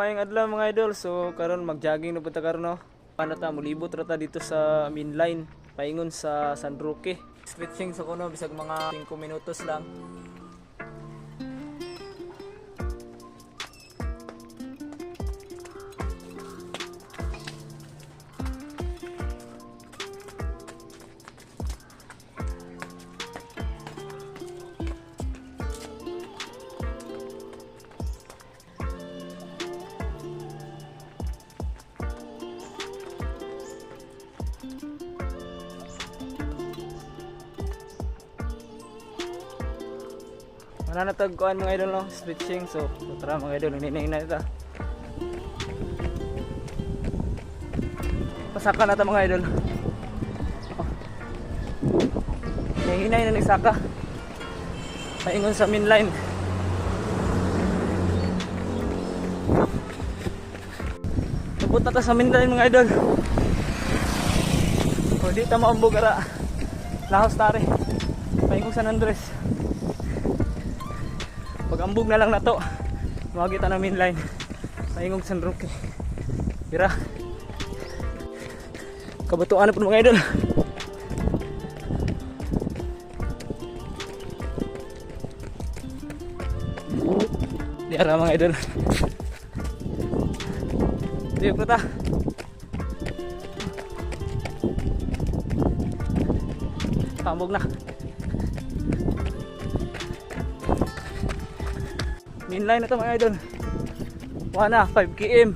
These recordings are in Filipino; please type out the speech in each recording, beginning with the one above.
mayang adlaw mga idol. So karon mag-jogging na punta karon no. Paano ta mulibot ra ta dito sa main line paingon sa San Roque. Stretching sa kuno bisag mga 5 minutos lang. Wala na tagkuan mga idol no, stretching. So, tara mga idol, hininay na ita. Pasaka na ta mga idol. Oh. Hihinay na ni Saka. Paingon sa main line. Nabot na ta sa main line mga idol. O di ta maambog ara. Lahos tare. Paingon sa Andres. Pag ambog na lang na to, makakita na main line. Paingog San Roque. Tira. Kabatuan na po mga idol. Tira mga idol. Tiyok na ta. Tambog na. Main line na to mga idol. Wana, 5 km.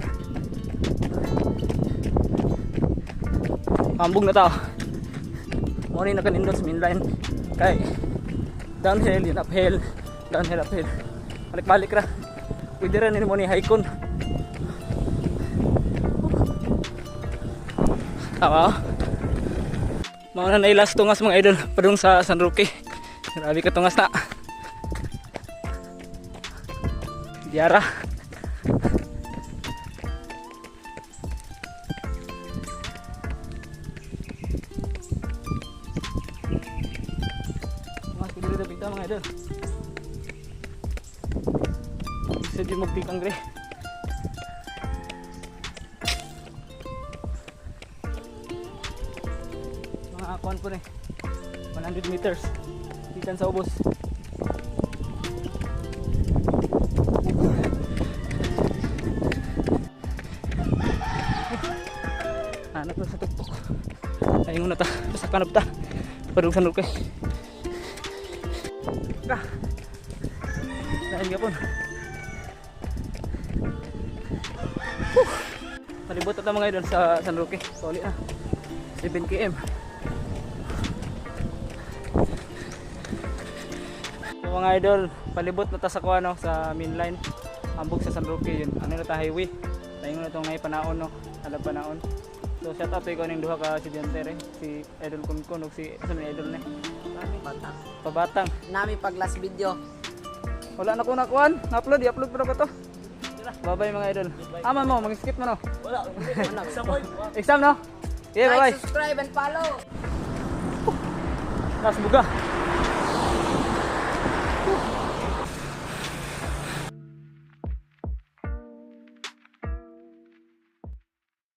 Pambog na to. Morning na kanindot sa main line. Kay downhill, yun uphill. Downhill, uphill. Balik-balik ra. Pwede rin mo ni haikon. Tama. Mga na nailas tungas mga idol. Padung sa San Roque. Grabe ka tungas na. Diara. Mas na bigta mga idol. Isa di magpikang gre. Mga akuan po ni. 100 meters. Bitan sa ubos. Ayun na ta. Basta kanap ta. Padung sa nurke. Ka. Dahil ka po. Palibot ata mga idol sa San Roque. Solid na. 7 km. So mga idol, palibot na ta sa kuha no, sa main line. Ambog sa San Roque yun. Ano na ta highway. Tayo na itong ngay panaon no. Alam panaon. So shout out ko ning duha ka estudyante re, si Idol Kunkun ug si sa idol ni. Nami batang. Pabatang. Nami pag last video. Wala na ko nakuan. Na-upload, i-upload pa ba to? Bye-bye mga idol. Aman mo, mag-skip mo no. Wala. Ano? Exam no? Yeah, bye-bye. Like, subscribe and follow. Nas buga.